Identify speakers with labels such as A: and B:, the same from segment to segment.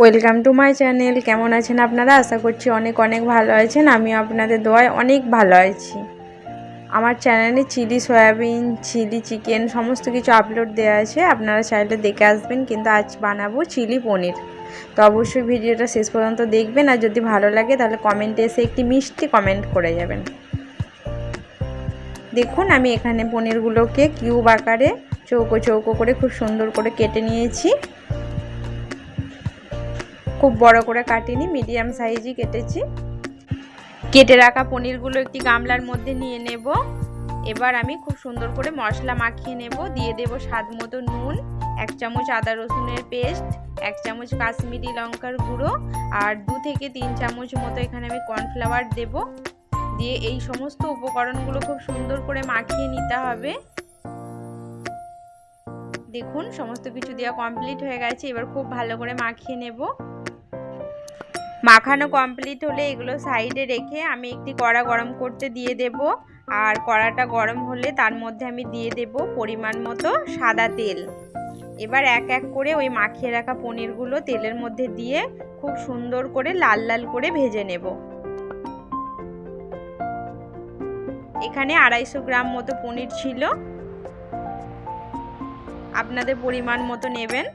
A: Welcome to my channel কেমন আছেন আপনারা? আশা করছি অনেক অনেক ভালো আছেন। আমি আপনাদের দোয়ায় অনেক ভালো আছি। আমার চ্যানেলে চিলি সয়াবিন চিলি চিকেন সমস্ত কিছু আপলোড দেওয়া আছে। আপনারা চাইলে দেখে আসবেন, কিন্তু আজ বানাবো চিলি পনির। তো অবশ্যই ভিডিওটা শেষ পর্যন্ত দেখবেন। আর যদি ভালো লাগে, তাহলে কমেন্টে এসে একটি মিষ্টি কমেন্ট করে যাবেন। দেখুন, আমি এখানে পনিরগুলোকে কিউব আকারে চৌকো চৌকো করে খুব সুন্দর করে কেটে নিয়েছি। খুব বড় করে কাটিনি, মিডিয়াম সাইজই কেটেছি। কেটে রাখা পনিরগুলো একটি গামলার মধ্যে নিয়ে নেব। এবার আমি খুব সুন্দর করে মশলা মাখিয়ে নেব। দিয়ে দেব স্বাদ মতো নুন, এক চামচ আদা রসুনের পেস্ট, এক চামচ কাশ্মীরি লঙ্কার গুঁড়ো আর দু থেকে তিন চামচ মতো এখানে আমি কর্নফ্লাওয়ার দেব। দিয়ে এই সমস্ত উপকরণগুলো খুব সুন্দর করে মাখিয়ে নিতে হবে। দেখুন, সমস্ত কিছু দেওয়া কমপ্লিট হয়ে গেছে। এবার খুব ভালো করে মাখিয়ে নেব। মাখানো কমপ্লিট হলে এগুলো সাইডে রেখে আমি একটি কড়া গরম করতে দিয়ে দেব। আর কড়াটা গরম হলে তার মধ্যে আমি দিয়ে দেব পরিমাণ মতো সাদা তেল। এবার এক এক করে ওই মাখিয়ে রাখা পনিরগুলো তেলের মধ্যে দিয়ে খুব সুন্দর করে লাল লাল করে ভেজে নেব। এখানে আড়াইশো গ্রাম মতো পনির ছিল। আপনাদের পরিমাণ মতো নেবেন।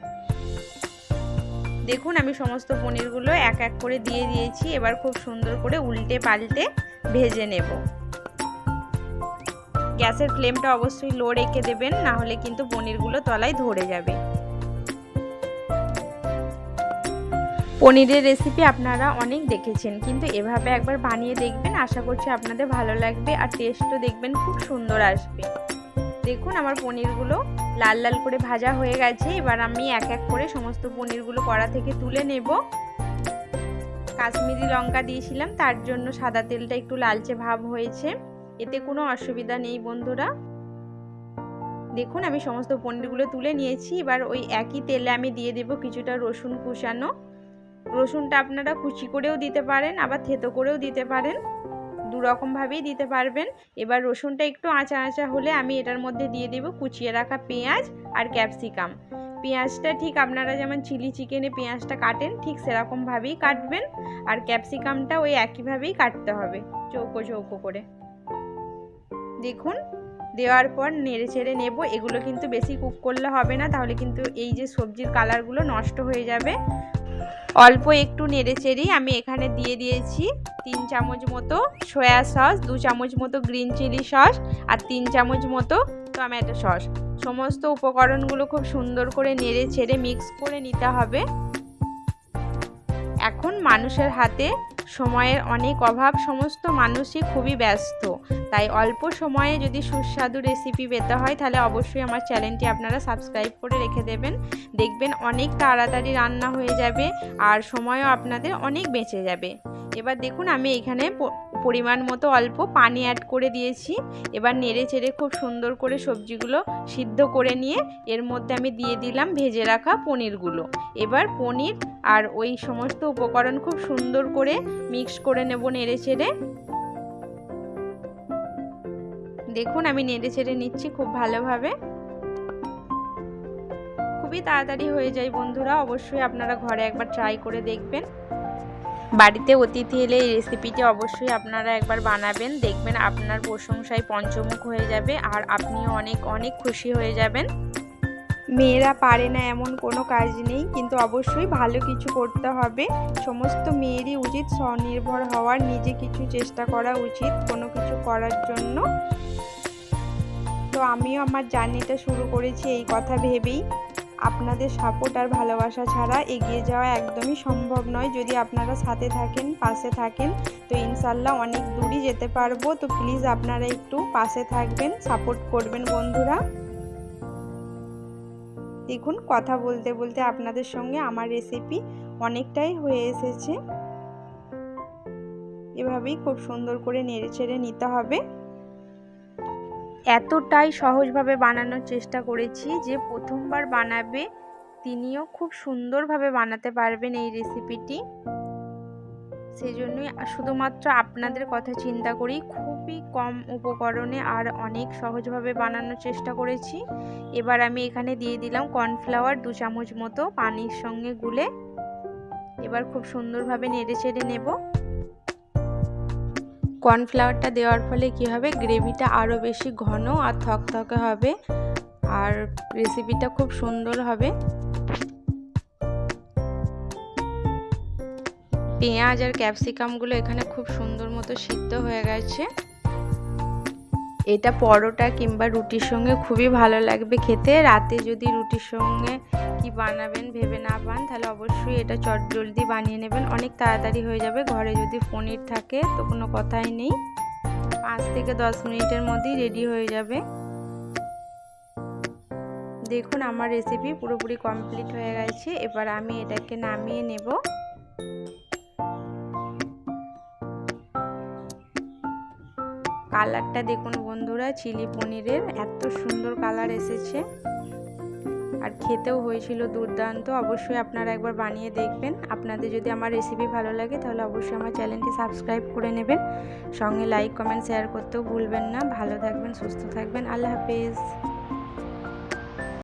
A: দেখুন, আমি সমস্ত পনিরগুলো এক এক করে দিয়ে দিয়েছি। এবার খুব সুন্দর করে উল্টে পাল্টে ভেজে নেব। গ্যাসের ফ্লেমটা অবশ্যই লো রেখে দেবেন, না হলে কিন্তু পনিরগুলো তলায় ধরে যাবে। পনিরের রেসিপি আপনারা অনেক দেখেছেন, কিন্তু এভাবে একবার বানিয়ে দেখবেন, আশা করছি আপনাদের ভালো লাগবে আর টেস্টও দেখবেন, খুব সুন্দর আসবে। দেখুন আমার পনিরগুলো লাল লাল করে ভাজা হয়ে গেছে। এবার আমি এক এক করে সমস্ত পনিরগুলো কড়া থেকে তুলে নেব। কাশ্মীরি লঙ্কা দিয়েছিলাম, তার জন্য সাদা তেলটা একটু লালচে ভাব হয়েছে। এতে কোনো অসুবিধা নেই বন্ধুরা। দেখুন আমি সমস্ত পনিরগুলো তুলে নিয়েছি। এবার ওই একই তেলে আমি দিয়ে দেব কিছুটা রসুন কুচানো। রসুনটা আপনারা কুচি করেও দিতে পারেন, আবার থেতো করেও দিতে পারেন। দু রকমভাবেই দিতে পারবেন। এবার রসুনটা একটু আঁচা আঁচা হলে আমি এটার মধ্যে দিয়ে দেব কুচিয়ে রাখা পেঁয়াজ আর ক্যাপসিকাম। পেঁয়াজটা ঠিক আপনারা যেমন চিলি চিকেনে পেঁয়াজটা কাটেন, ঠিক সেরকমভাবেই কাটবেন। আর ক্যাপসিকামটা ওই একইভাবেই কাটতে হবে, চৌকো চৌকো করে। দেখুন, দেওয়ার পর নেড়ে চেড়ে নেব। এগুলো কিন্তু বেশি কুক করলে হবে না, তাহলে কিন্তু এই যে সবজির কালারগুলো নষ্ট হয়ে যাবে। অল্প একটু নেড়ে চেড়েই আমি এখানে দিয়ে দিয়েছি তিন চামচ মতো সয়া সস, দু চামচ মতো গ্রিন চিলি সস আর তিন চামচ মতো টমেটো সস। সমস্ত উপকরণগুলো খুব সুন্দর করে নেড়ে ছেড়ে মিক্স করে নিতে হবে। এখন মানুষের হাতে সময়ের অনেক অভাব, সমস্ত মানুষই খুবই ব্যস্ত। তাই অল্প সময়ে যদি সুস্বাদু রেসিপি পেতে হয়, তাহলে অবশ্যই আমার চ্যানেলটি আপনারা সাবস্ক্রাইব করে রেখে দেবেন। দেখবেন অনেক তাড়াতাড়ি রান্না হয়ে যাবে আর সময়ও আপনাদের অনেক বেঁচে যাবে। এবার দেখুন আমি এখানে পরিমাণ মতো অল্প পানি অ্যাড করে দিয়েছি। এবার নেড়ে চেড়ে খুব সুন্দর করে সবজিগুলো সিদ্ধ করে নিয়ে এর মধ্যে আমি দিয়ে দিলাম ভেজে রাখা পনিরগুলো। এবার পনির আর ওই সমস্ত উপকরণ খুব সুন্দর করে মিক্স করে নেব নেড়ে চেড়ে। দেখুন আমি নেড়ে চেড়ে নিচ্ছি খুব ভালোভাবে। খুবই তাড়াতাড়ি হয়ে যায় বন্ধুরা, অবশ্যই আপনারা ঘরে একবার ট্রাই করে দেখবেন। বাড়িতে অতিথি এলে এই রেসিপিটি অবশ্যই আপনারা একবার বানাবেন, দেখবেন আপনার প্রশংসায় পঞ্চমুখ হয়ে যাবে আর আপনিও অনেক অনেক খুশি হয়ে যাবেন। মেয়েরা পারে না এমন কোনো কাজ নেই, কিন্তু অবশ্যই ভালো কিছু করতে হবে। সমস্ত মেয়েরই উচিত স্বনির্ভর হওয়ার, নিজে কিছু চেষ্টা করা উচিত কোনো কিছু করার জন্য। তো আমিও আমার জার্নিটা শুরু করেছি এই কথা ভেবেই। আপনাদের সাপোর্ট আর ভালোবাসা ছাড়া এগিয়ে যাওয়া একদমই সম্ভব নয়। যদি আপনারা সাথে থাকেন, পাশে থাকেন, তো ইনশাল্লাহ অনেক দূরই যেতে পারব। তো প্লিজ আপনারা একটু পাশে থাকবেন সাপোর্ট করবেন বন্ধুরা। দেখুন, কথা বলতে বলতে আপনাদের সঙ্গে আমার রেসিপি অনেকটাই হয়ে এসেছে। এভাবেই খুব সুন্দর করে নেড়ে ছেড়ে নিতে হবে। এতটাই সহজভাবে বানানোর চেষ্টা করেছি যে প্রথমবার বানাবে তিনিও খুব সুন্দরভাবে বানাতে পারবেন এই রেসিপিটি সেই জন্যই শুধুমাত্র আপনাদের কথা চিন্তা করি খুবই কম উপকরণে আর অনেক সহজভাবে বানানোর চেষ্টা করেছি। এবার আমি এখানে দিয়ে দিলাম কর্নফ্লাওয়ার দু চামচ মতো পানির সঙ্গে গুলে, এবার খুব সুন্দরভাবে নেড়ে চেড়ে নেব। কর্নফ্লাওয়ারটা দেওয়ার ফলে কি হবে? গ্রেভিটা আরও বেশি ঘন আর থকথকে হবে। আর রেসিপিটা খুব সুন্দর হবে। পেঁয়াজ আর ক্যাপসিকামগুলো এখানে খুব সুন্দর মতো সিদ্ধ হয়ে গেছে। এটা পরোটা কিংবা রুটির সঙ্গে খুবই ভালো লাগবে খেতে। রাতে যদি রুটির সঙ্গে কি বানাবেন, ভেবে না পান, তাহলে অবশ্যই এটা চট জলদি বানিয়ে নেবেন। অনেক তাড়াতাড়ি হয়ে যাবে। ঘরে যদি পনির থাকে, তো কোনো কথাই নেই। পাঁচ থেকে দশ মিনিটের মধ্যেই রেডি হয়ে যাবে। দেখুন, আমার রেসিপি পুরোপুরি কমপ্লিট হয়ে গেছে। এবার আমি এটাকে নামিয়ে নেব। কালারটা দেখুন বন্ধুরা, চিলি পনিরের এত সুন্দর কালার এসেছে। আর খেতেও হয়েছিল দুর্দান্ত, অবশ্যই আপনারা একবার বানিয়ে দেখবেন। আপনাদের যদি আমার রেসিপি ভালো লাগে তাহলে অবশ্যই আমার চ্যানেলটি সাবস্ক্রাইব করে নেবেন। সঙ্গে লাইক কমেন্ট শেয়ার করতেও ভুলবেন না। ভালো থাকবেন, সুস্থ থাকবেন। আল্লাহ হাফিজ।